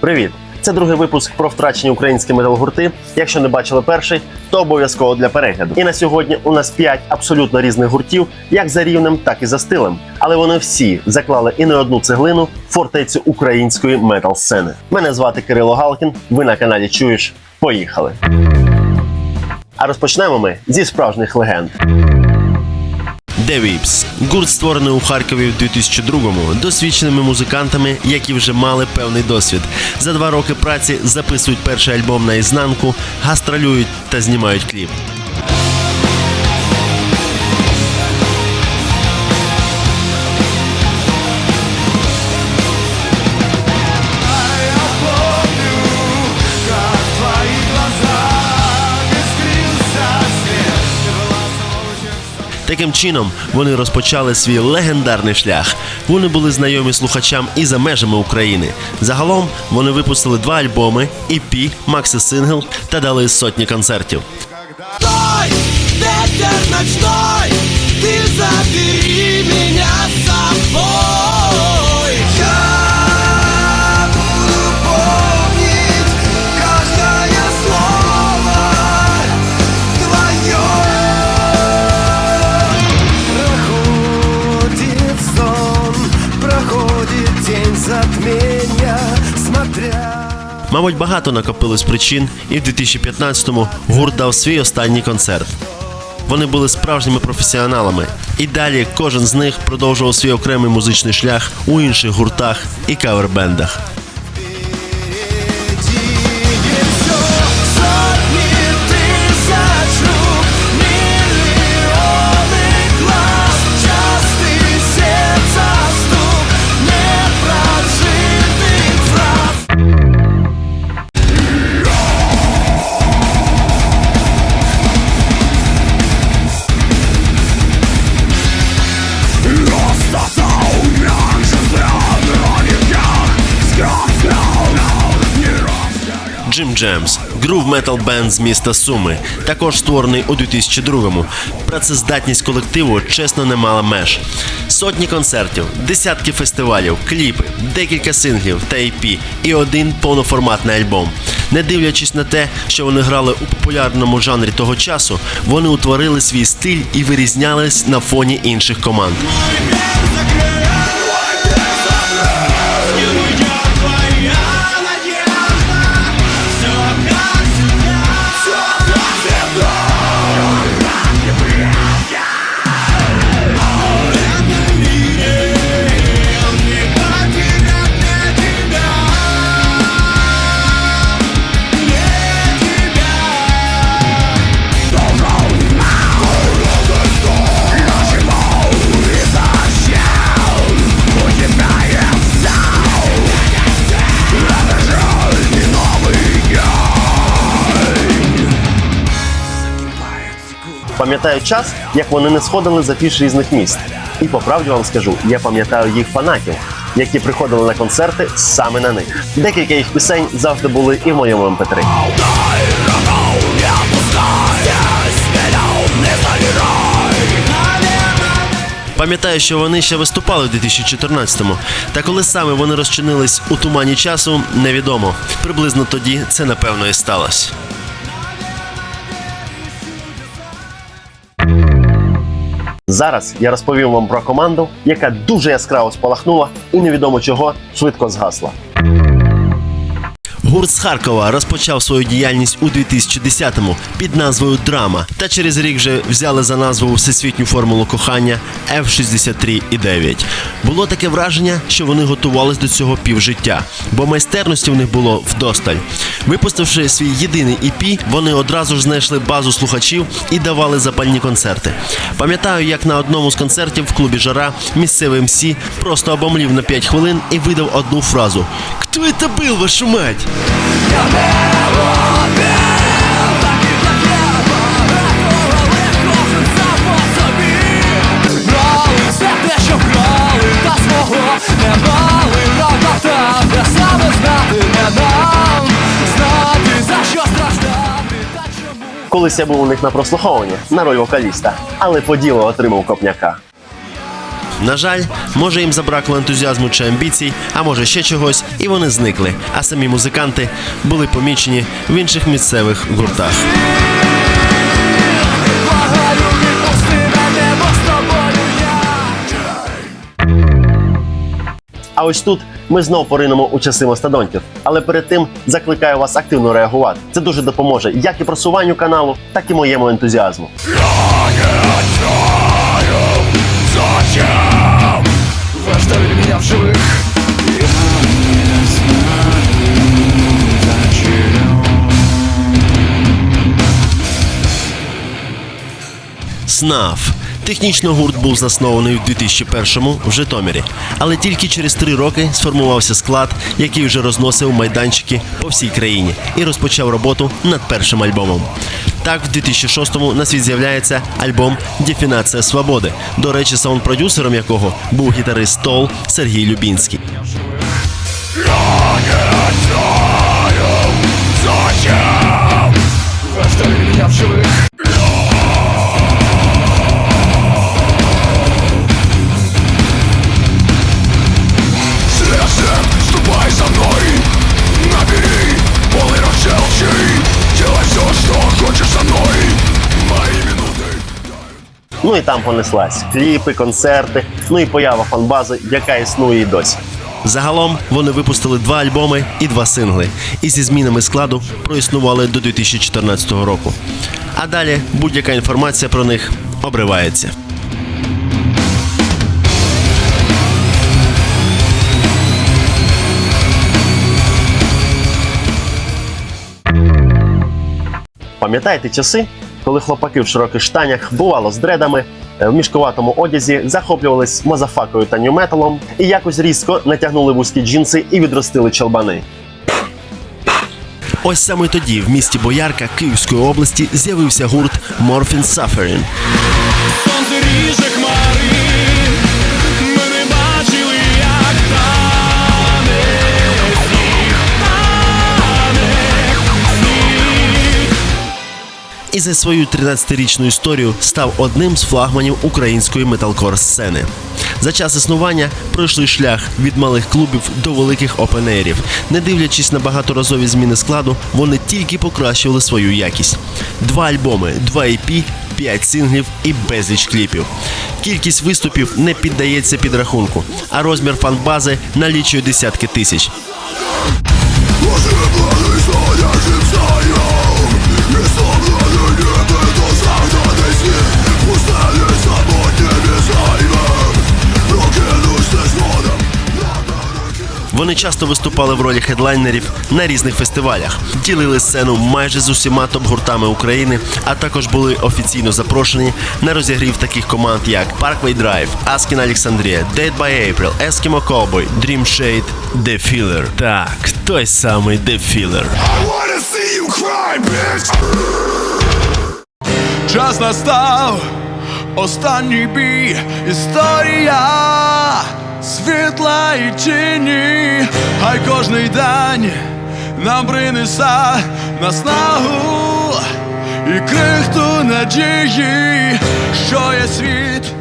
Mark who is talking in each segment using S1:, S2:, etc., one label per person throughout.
S1: Привіт! Це другий випуск про втрачені українські метал-гурти. Якщо не бачили перший, то обов'язково для перегляду. І на сьогодні у нас 5 абсолютно різних гуртів, як за рівнем, так і за стилем. Але вони всі заклали і не одну цеглину фортецю української метал-сцени. Мене звати Кирило Галкін. Ви на каналі Чуєш. Поїхали! А розпочнемо ми зі справжніх легенд. Vips – гурт створений у Харкові в 2002-му досвідченими музикантами, які вже мали певний досвід. За два роки праці записують перший альбом на ізнанку, гастролюють та знімають кліп. Таким чином вони розпочали свій легендарний шлях. Вони були знайомі слухачам і за межами України. Загалом вони випустили два альбоми, EP, макси-сингл та дали сотні концертів. Мабуть, багато накопилось причин, і в 2015-му гурт дав свій останній концерт. Вони були справжніми професіоналами, і далі кожен з них продовжував свій окремий музичний шлях у інших гуртах і кавербендах. Джим Джемс, грув метал бенд з міста Суми, також створений у 2002-му. Працездатність колективу чесно не мала меж. Сотні концертів, десятки фестивалів, кліпи, декілька синглів та EP і один повноформатний альбом. Не дивлячись на те, що вони грали у популярному жанрі того часу, вони утворили свій стиль і вирізнялись на фоні інших команд. Пам'ятаю час, як вони не сходили за фіш різних міст. І по правді вам скажу, я пам'ятаю їх фанатів, які приходили на концерти саме на них. Декілька їх пісень завжди були і в моєму ем МП3. Пам'ятаю, що вони ще виступали у 2014-му. Та коли саме вони розчинились у тумані часу, невідомо. Приблизно тоді це напевно і сталося. Зараз я розповім вам про команду, яка дуже яскраво спалахнула і невідомо чого швидко згасла. Гурт з Харкова розпочав свою діяльність у 2010-му під назвою Драма, та через рік вже взяли за назву всесвітню формулу кохання F63 і 9. Було таке враження, що вони готувались до цього півжиття, бо майстерності в них було вдосталь. Випустивши свій єдиний EP, вони одразу ж знайшли базу слухачів і давали запальні концерти. Пам'ятаю, як на одному з концертів в клубі Жара місцевий МС просто обомлів на 5 хвилин і видав одну фразу: Хто це був, вашу мать? Колись я був у них на прослуховуванні на роль вокаліста, але по ділу отримав копняка. На жаль, може їм забракло ентузіазму чи амбіцій, а може ще чогось, і вони зникли. А самі музиканти були помічені в інших місцевих гуртах. А ось тут ми знов поринемо у часи мастодонтів. Але перед тим закликаю вас активно реагувати. Це дуже допоможе як і просуванню каналу, так і моєму ентузіазму. СНАФ. Технічно гурт був заснований в 2001-му в Житомирі, але тільки через три роки сформувався склад, який вже розносив майданчики по всій країні і розпочав роботу над першим альбомом. Так, в 2006-му на світ з'являється альбом Дефінація свободи. До речі, саунд-продюсером якого був гітарист Тол Сергій Любінський. Ну і там понеслась кліпи, концерти, ну і поява фанбази, яка існує і досі. Загалом вони випустили два альбоми і два сингли, і зі змінами складу проіснували до 2014 року. А далі будь-яка інформація про них обривається. Пам'ятаєте часи, коли хлопаки в широких штанях бувало з дредами, е, в мішкуватому одязі захоплювались мазафакою та нью-металом і якось різко натягнули вузькі джинси і відростили чолбани. Ось саме тоді в місті Боярка Київської області з'явився гурт Morphin Suffering. І за свою 13-річну історію став одним з флагманів української металкор сцени. За час існування пройшли шлях від малих клубів до великих опенерів. Не дивлячись на багаторазові зміни складу, вони тільки покращували свою якість. Два альбоми, два EP, п'ять синглів і безліч кліпів. Кількість виступів не піддається підрахунку, а розмір фанбази налічує десятки тисяч. Вони часто виступали в ролі хедлайнерів на різних фестивалях, ділили сцену майже з усіма топ-гуртами України, а також були офіційно запрошені на розігрів таких команд, як Parkway Drive, Askin Alexandria, Dead by April, Eskimo Cowboy, Dream Shade, The Filler. Так, той самий The Filler.
S2: wanna see you cry, bitch! Час настав, останній бій, історія світла і тіні, хай кожний день нам принесе наснагу і крихту надії, що є світ.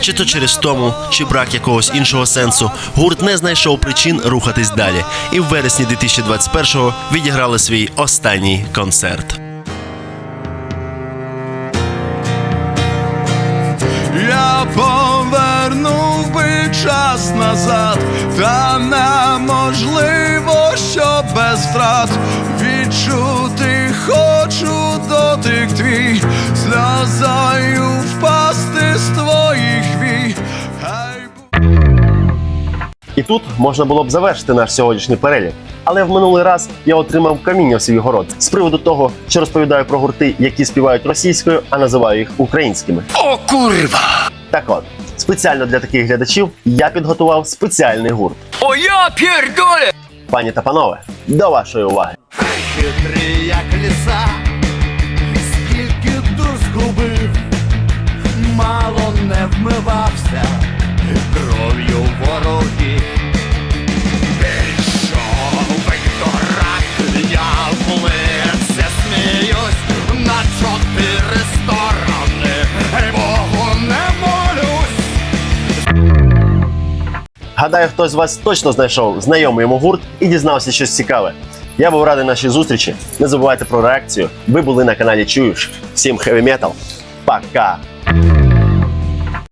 S1: Чи то через тому, чи брак якогось іншого сенсу, гурт не знайшов причин рухатись далі, і в вересні 2021-го відіграли свій останній концерт.
S2: Час назад, та неможливо, що без втрат відчути хочу дотик твій, сльозою впасти з твоїх вій.
S1: І тут можна було б завершити наш сьогоднішній перелік. Але в минулий раз я отримав каміння в свій город з приводу того, що розповідаю про гурти, які співають російською, а називаю їх українськими.
S2: О, курва!
S1: Так от, спеціально для таких глядачів я підготував спеціальний гурт.
S2: О, я пердоле!
S1: Пані та панове, до вашої уваги.
S2: Хитрі, як ліса, скільки дур згубив, мало не вмивався кров'ю ворогів.
S1: Гадаю, хтось з вас точно знайшов знайомий йому гурт і дізнався щось цікаве. Я був радий нашій зустрічі. Не забувайте про реакцію. Ви були на каналі Чуєш. Всім хеві метал. Пока!